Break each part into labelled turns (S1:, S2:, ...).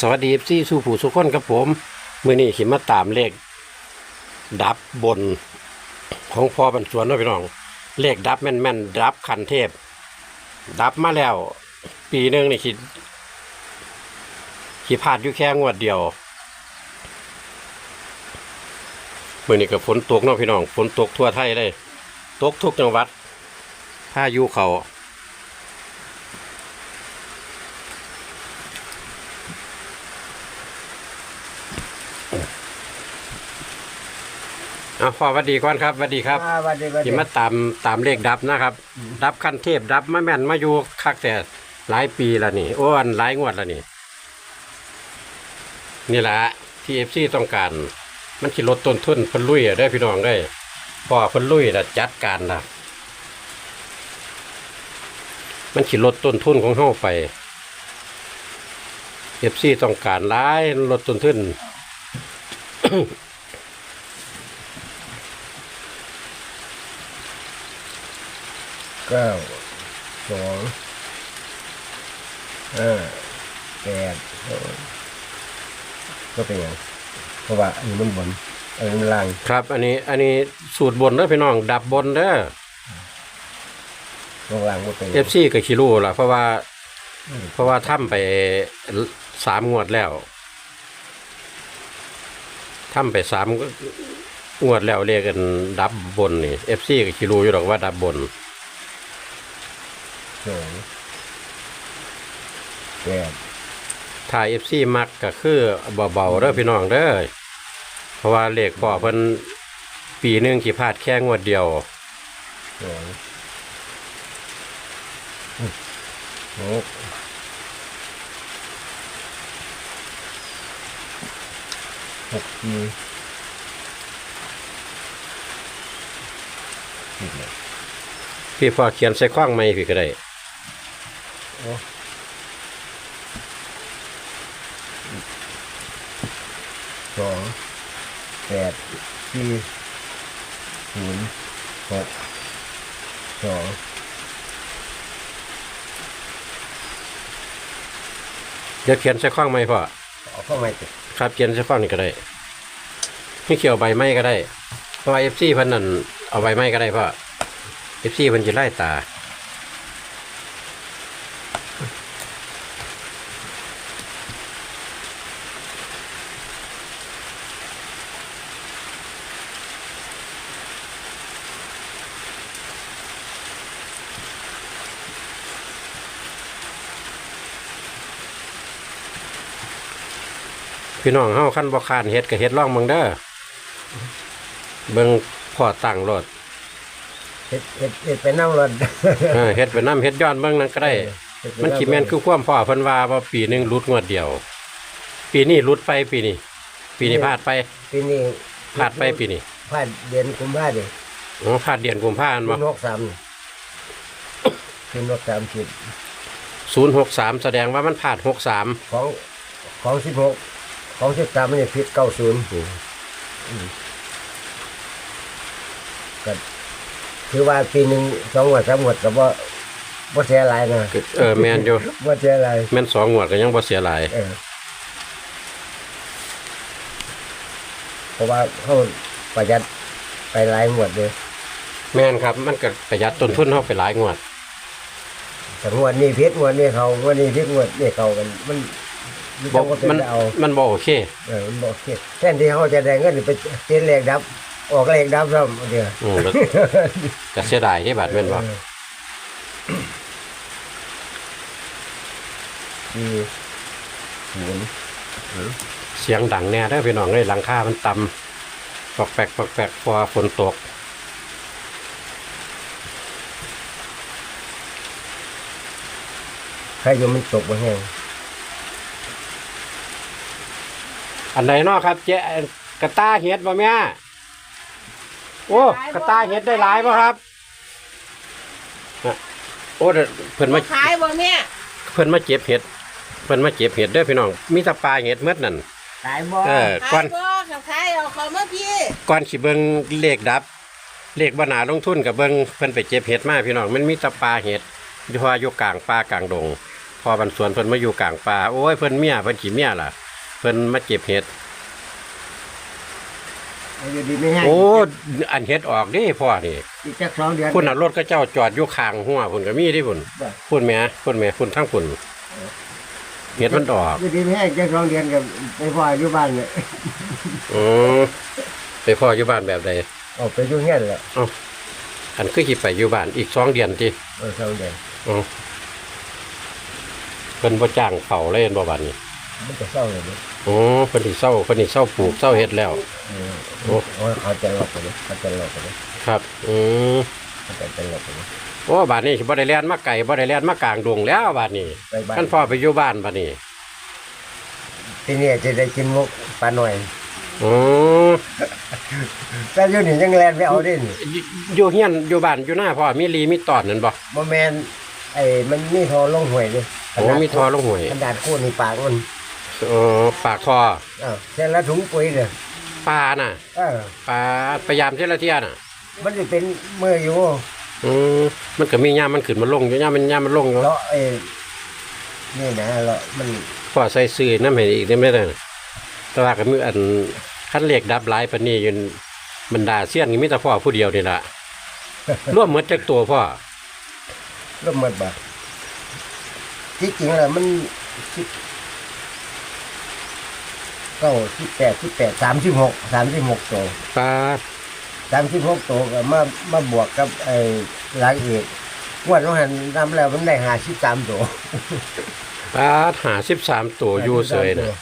S1: สวัสดีซี่สู่ผู้สุขคนครับผมมื่อนี้ขิมาตามเลข ดับบน ของพอบรรสวนนะพี่น้อง เลขดับแม่นแม่นดับคันเทพ ดับมาแล้ว ปีหนึ่งนี่คิดขีพลาดอยู่แค่งวดเดียวมื่อนี้ก็ฝนตกเนาะพี่น้องฝนตกทั่วไทยเลย ตกทุกจังหวัดพายุเขา อะพ่อหวัดดีก่อนครับหวัดดีครับ
S2: อ่าวันดีวันดี
S1: ที่มาตามตามเลขดับนะครับ ดับขั้นเทพดับมาแม่นมาอยู่คักแต่หลายปีแล้วนี่โอ้อันหลายงวดแล้วนี่ นี่แหละที่เอฟซีต้องการ มันคิดลดต้นทุนเพิ่นลุยอะได้อพี่น้องได้อพอเพิ่นลุยแล้วจัดการละมันคิดลดต้นทุนของเฮาไปเอฟซีต้องการหลายลดต้นทุน
S2: เก้าสองห้าแปดสองก็เป็นอย่างเพราะว่าอันนี้มันบนอันนี้มันล่าง
S1: ครับ อันนี้ อันนี้สูตรบนเด้อพี่น้อง ดับบนเด้อ
S2: ข้างล่างก็เป็น
S1: เอฟซีกับคิรูล่ะ เพราะว่า เพราะว่าทำไปสามงวดแล้วทำไปสามงวดแล้วเรียกกันดับบนนี่เอฟซีกับคิรูอยู่หรอกว่าดับบน
S2: สองแปด
S1: ถ้าเอฟซีมักก็คือเบาๆเด้อพี่น้องเด้อเพราะว่าเลขพ่อเพิ่นปีหนึงขี่พลาดแค่งวดเดียว
S2: สองหกหกสี่สิบเลย
S1: พี่พ่อเขียนใส่ข้องไม่พี่ก็ได้
S2: สองแปดสี่ศูนย์หกสอง
S1: เดี๋ยวเขียนใส่ข้องไม่พ่อ
S2: เอาเข้ามาติด
S1: ครับเขียนใส่ข้องนี่ก็ได้ไม่เขียวใบไม้ก็ได้เพราะว่าเอฟซีเพิ่นนั่นเอาใบไม้ก็ได้พ่อเอฟซีเพิ่นจะไล่ตา พี่น้องเฮาขั้นบ่คานเฮ็ดก็เฮ็ดร่องเบิ่งเด้อเบิ่งพ่อตั้งรถ
S2: เฮ็ดเฮ็ดเฮ็ดไปนั่งรถ
S1: เออเฮ็ดไปน้ำเฮ็ดย้อนเบิ่งนั่นก็ได้ มันคิแม่นคือความพ่อเพิ่นว่าว่าปีหนึงหลุดงวดเดียว ปีนี้หลุดไปปีนี้ปีนี้พลาดไป
S2: ปีนี้
S1: พลาดไปปีนี้
S2: พลาดเดือนกุมภาพันธ์
S1: อ๋อพลาดเดือนกุมภาพันธ์
S2: ปี
S1: บ่
S2: นกสามปีนกสามสิบ
S1: 063แสดงว่ามันพลาด63
S2: ของของสิบหก ของสิบสามมันจะผิดเก้าศูนย์ก็ถือว่าปีหนึ่งสองงวดสามงวดก็บ่บ่เสียหลายนะ
S1: เออแม่นอยู่
S2: บ่เสียหลาย
S1: แม่นสองงวดก็ยังบ่เสียหลาย
S2: เออเพราะว่าเขาประหยัดไปหลายงวดเลย
S1: แม่นครับ มันก็ประหยัดต้นทุนเฮาไปหลายงวด
S2: แต่งวดนี้พิษงวดนี้เขางวดนี้พิษงวดนี้เขากันมันมัน
S1: บ่
S2: ต้องก็เป็น
S1: มัน
S2: เอา
S1: มันบ่โอเค
S2: เออมันบอกเแทนที่เขาจะได้เงินไปเจ็ดเลขดับ ออกเลขดับซ้ำเดียว
S1: อืมแล้วก็เสียดายที่บาดแม่นบ่
S2: สี่ศูนย์
S1: เสียงดังแน่เด้อพี่น้องเอ้ยหลังคามันต่ำปอกแปกปอกแปกพอฝนตก
S2: ใครอยู่มันตกมาแห้ง
S1: อันไหนเนาะครับเจ๊กระตาเห็ดบ่แม่โอ้กระตาเห็ดได้หลายบ่ครับน่ะโอ้เดี๋ยวเพิ่นมา
S3: ขายบ่เนี่ย
S1: เพิ่นมาเก็บเห็ดเพิ่นมาเก็บเห็ดเด้อพี่น้องมีแตะปลาเห็ดเมดนั่น
S2: ตายบ่
S1: เออ
S3: ขา
S1: ก่อยน
S3: บ่กับขายเอาเขามาพี่
S1: ก่อนสิเบิ่งเลขดับ เลขบ่น่าลงทุนกับเบิ่งเพิ่นไปเก็บเห็ดมาพี่น้องมันมีแตะปลาเห็ดอยู่ว่าอยู่กลางป่ากลางดง พอบรรสวนเพิ่นมาอยู่กลางป่าโอ้ยเพิ่นเมียเพิ่นขี้เมียล่ะ เพิ่นมาเก็บเห็ด
S2: เอาอยู่ดีไม่ให้
S1: โอ้ อันเห็ดออกเดิพ่อนี่
S2: อีกจักสองเดือน
S1: พุ่นน่ะรถก็เจ้าจอดอยู่ข้างหัวพุ่นก็มีที่พุ่น
S2: บ่
S1: พุ่นแหม่พุ่นแหม่พุ่นทั้งพุ่นเห็ดมันออก
S2: อยู่ดีไม่ให้จักสองเดือนกับไปพ่ออยู่บ้านเนี่ย
S1: อือไปพ่ออยู่บ้านแบบใด
S2: ออกไปอยู่เงี้ยแหละ
S1: อันคือสิไปอยู่บ้านอีกสองเดือนติ
S2: เออสองเดือน
S1: อ๋อเพิ่นบ่จ้างเฝ้าเลยเห็นบ่บัดนี้
S2: มันจะเศร้าเลยเนี่ย
S1: อ๋อเพิ่นสิเศร้าเพิ่นสิเศร้าปลูกเศร้าเฮ็ดแล้ว
S2: เออ
S1: โอ้
S2: โอ้เขาจะหลอกไปเลยเขาจะหลอกไปเลย
S1: ครับ อืม
S2: เขาจะจะหลอกไปเลย
S1: โอ้บาดนี้สิบ่ได้แล่นมาไกลบ่ได้แล่นมากลางดงแล้วบาดนี้
S2: ไปบ้าน
S1: ท่านพ่อไปอยู่บ้านบาดนี้
S2: ทีนี้จะได้กินมุกปลาหน่อย
S1: อ๋อ
S2: แต่อยู่นี่ยังแลนไปเอาได้นี่
S1: อยู่อยู่เฮียนอยู่บ้านอยู่หน้าพ่อมีรีมีตอนนั่นบ่
S2: บ่แมนไอ้มันมีทอลงห่วยเลย
S1: โอ้มีทอลงหวย
S2: กระดาษคู่นี่ปากมัน
S1: อ๋อปากทอ
S2: อ้าวเส้นละถุงปุ๋ยเนี่ย
S1: ปลาน่ะ
S2: เออ
S1: ปลาพยายามเทละเที่ยน่ะ
S2: มันจะเป็นเมื่ออยู่
S1: อืมมันก็มีย่ามมันขึ้นมาลงอยู่ย่ามมันย่ามมันลงอยู่
S2: เลาะไอ้นี่นะเลาะมัน
S1: พ่อใส่ซื้อน้ำให้อีกได้ไหมล่ะแต่ว่าก็มีอันคันเลขดับหลายปานนี้อยู่บรรดาเสี้ยนก็มีแต่พ่อผู้เดียวนี่ล่ะรวมหมดจักตัวพ่อ
S2: ร่มหมดบ่ที่จริงแล้วมันสิบ เก้าสิบแปดสิบแปดสามสิบหกสามสิบหกตัว
S1: ปลา
S2: สามสิบหกตัวก็มามาบวกกับไอ้รายเอกงวดน้องหันนำแล้วมันได้หาสิบสามตัว
S1: ปลาหาสิบสามตัวอยู่เสยนะ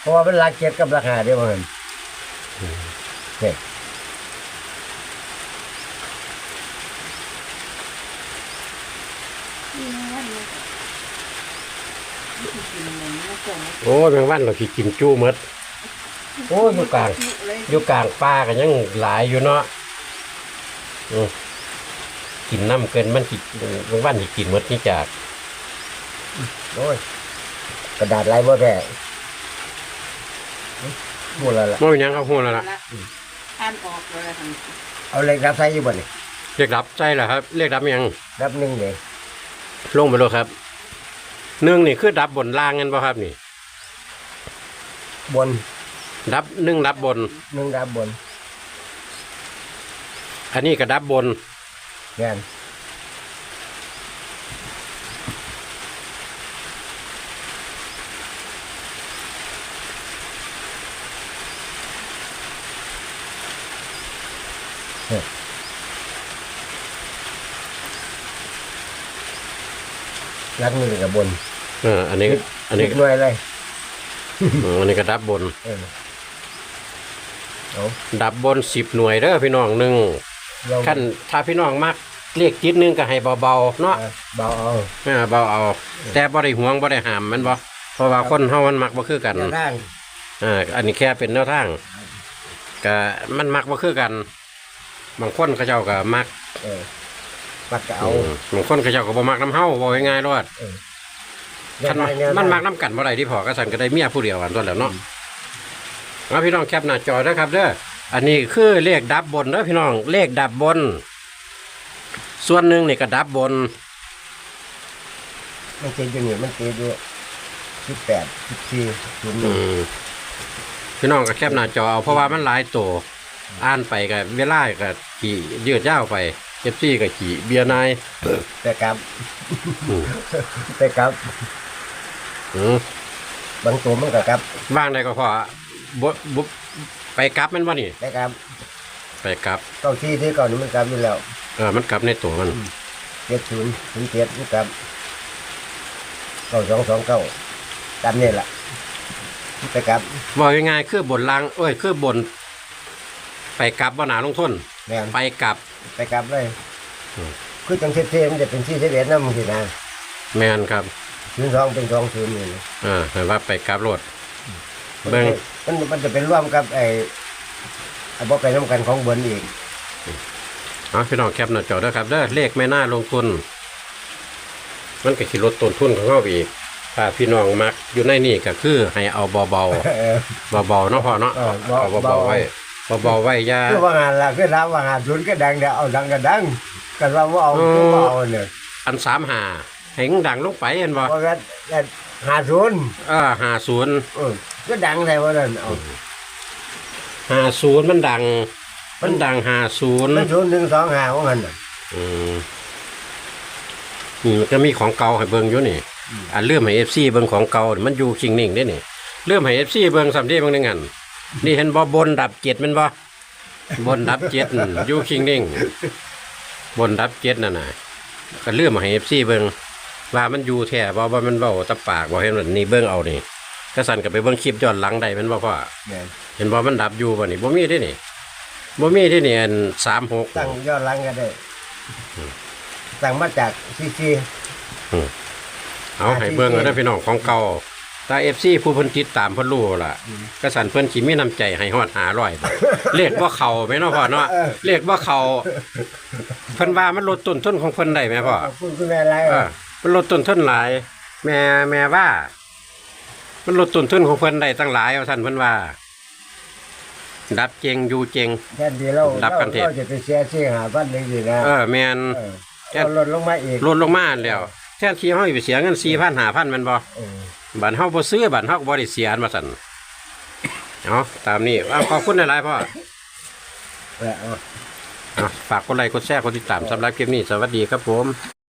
S2: เพราะว่าเป็นรักเจ็ดกับราคาเดียวกันเด็ก
S1: โอ้ยแมงวันเราขี้กินจู้หมด โอ้ยอยู่กลางอยู่กลางป่ากันยังหลายอยู่เนาะอืมกินน้ำเกินมันกินแมงวันสิกินหมดนี่จาก
S2: โอ้ยกระดาษลายบ่แท้หมดแล้วล่ะ
S1: ไม่เป็นหยังครับหัวแล้วล่ะ
S3: ท่านออกเลยค่ะ
S2: เอาเหล็กรับใส่อยู่บ่นี่
S1: เรียกดับใจเหรอครับเรียกดับยัง
S2: รับหนึ่งเลย
S1: ลงไปเลยครับหนึ่งนี่คือดับบนล่างกันป่ะครับนี่
S2: บน
S1: ดับหนึ่งดับบน
S2: หนึ่งรับบน
S1: อันนี้ก็ดับบน
S2: แม่นรักหนึ่งกับบน
S1: เออ อันนี้ อันนี้
S2: สิบหน่วยเลย
S1: เอออันนี้ก็ดับบน
S2: เออ เอา
S1: ดับบนสิบหน่วยเด้อพี่น้องหนึ่ง
S2: เรา
S1: ขั้นถ้าพี่น้องมักเรียกจิตหนึงก็ให้เบาๆเนาะ
S2: เออเบาเอา
S1: เออเบาเอา แต่บ่ได้ห่วงบ่ได้ห้ามแมันบ่เพราะว่าคนเฮามันมักบ่คือกัน
S2: แนวทาง
S1: อ่าอันนี้แค่เป็นแนวทางก็มันมักบ่คือกัน บางคนเขาเจ้าก็มัก
S2: เออปัดก็เอา
S1: มบางคนเขาเจ้าก็บ่มักน้ำเฮาบ่ง่ายๆรอดคันมัน
S2: แวทาง
S1: มันมักน้ำกันบ่ได้ที่พอก็สั่นก็ได้เมียผู้เดียวกันตัวแล้วเนาะ เอาพี่น้องแคปหน้าจอเด้อครับเด้ออันนี้คือเลขดับบนเด้อพี่น้องเลขดับบน ส่วนหนึ่งนี่ก็ดับบน
S2: มันเจ็ดอยู่นี่มันเจ็ดอยู่สิบแปดสิบสี่ศูนย์ห
S1: อื
S2: นึ่ง
S1: มพี่น้องก็แคปหน้าจอเอาเพราะว่ามันหลายตัวอ่านไปก็เวลาก็ขี่ยืดยาวไปเอฟซีก็ขี่เบียร์นาย
S2: แต่กลับ
S1: อืม
S2: แต่กลับ
S1: อืม
S2: บางตัวมันก็กลับ
S1: ว่างได้ก็พอ บ่บ่ไปกลับแมันบ่นี่
S2: แต่กลับ
S1: ไปกลับ
S2: เก้าที่ที่เก่านี่มันกลับอยู่แล้ว
S1: เออมันกลับในตัวมัน
S2: เจ็ดศูนย์ศูนย์เจ็ดมันกลับเก้าสองสองเก้าตามนี่แหละแต่กลับ
S1: บอกง่ายๆคือบนล่างเอ้ยคือบน ไปกลับบ่หนาลงทุน
S2: แม่น
S1: ไปกลับ
S2: แต่กลับเลย
S1: อืม
S2: คือจังเทศมันจะเป็นที่เทศนะมึงสินะ
S1: แมนครับ
S2: ศูนย์สองเป็นสองศูนย์นี่นะ
S1: อ่าให้ว่าไปกลับรถ เบิ่ง
S2: มันมันจะเป็นร่วมกับไอ้ไอ้บ่ไปน้ำกันของเบิร์นอีก
S1: เอาพี่น้องแคปหน้าจอเด้อครับเด้อเลขไม่น่าลงทุน มันก็สิลดต้นทุนของเราไปอีกถ้าพี่น้องมักอยู่ในนี่ก็คือให้เอาเบา
S2: เออ
S1: ๆเบาๆเนาะพ่อเนาะ
S2: เออ
S1: เอา
S2: เบาๆ
S1: เบาๆไว้เบาๆไว้อยา
S2: คือว่างานละคือถามว่างานศูนย์ก็ดังเดี๋ยวเอาดังก็ดังกันว่าว่าเอา
S1: อืม
S2: ก็ว่าเอาเนี่ย
S1: อันสามหาให้มันดังลงไปเห็นบ่
S2: เพราะงั้น หาศูนย์
S1: เออห้าศูนย์
S2: เออก็ดังใช่ว่านั่นเอา
S1: ห้าศูนย์มันดัง มันดังห้าศูนย์
S2: มันศูนย์หนึ่งสองหาของมันน่ะ
S1: อืมนี่มันก็มีของเก่าให้เบิ่งอยู่นี่อ่าเริ่มให้เอฟซีเบิ่งของเก่านี่มันอยู่คิงนิ่งได้นี่เริ่มให้เอฟซีเบิ่งสำเร็จเบิ่งได้งั้นนี่เห็นบ่บนดับเจ็ดแมันบ่บนดับเจ็ดนั่นอยู่คิงนิ่งบนดับเจ็ดนั่นน่ะก็เริ่มให้เอฟซีเบิ่ง ว่ามันอยู่แท้บ่ว่ามันเว้าแตะปากบ่เห็นว่านี่เบิ่งเอานี่ก็สั่นก็ไปเบิ่งคลิปย้อนหลังได้แมันบ่พ่อ
S2: แม่น
S1: เห็นบ่มันดับอยู่บ่นี่บ่มีเด้นี่บ่มีเด้นี่อัน36
S2: ตั้งยอดหลังก็ได้ตั้งมาจากซีซี
S1: เอาให้เบิ่งเอาได้อพี่น้องของเก่าถ้า FC ผู้เพิ่นติดตามเพิ่นรู้ล่ะก็สั่นเพิ่นสิมีน้ำใจให้ฮอด500บาทเลขบ่เข้าแม่เนาะพ่อเนาะเลขบ่เข้าเพิ่นว่ามันลดต้นทุนของเพิ่นได้แม่พ่อ
S2: ขอบคุณคุณแม่ไร
S1: เออ มันลดต้นทุนหลาย แม่แม่ว่า มันลดต้นทุนของเพิ่นได้ตั้งหลายเอาท่านเพิ่นว่า ดับเจงอยู่เจง
S2: แทนที่เรา
S1: รับกันเทศ
S2: เราจะไปเสียสี่หาพันหนึ่งสินะ
S1: เออแม่น
S2: เออเราลดลงมาอีก
S1: ลดลงมาแล้วแทนที่เฮาสิไปเสียเงิน4,000 5,000แม่นบ่
S2: เออ
S1: บัตรเฮาบ่ซื้อบัตรเฮาก็บ่ได้เสียอันว่าซั่นเอาตามนี้เอาขอบคุณหลายๆพ่อ
S2: เออเอา
S1: เอาฝากกดไลค์กดแชร์กดติดตามสำหรับคลิปนี้ สวัสดีครับผม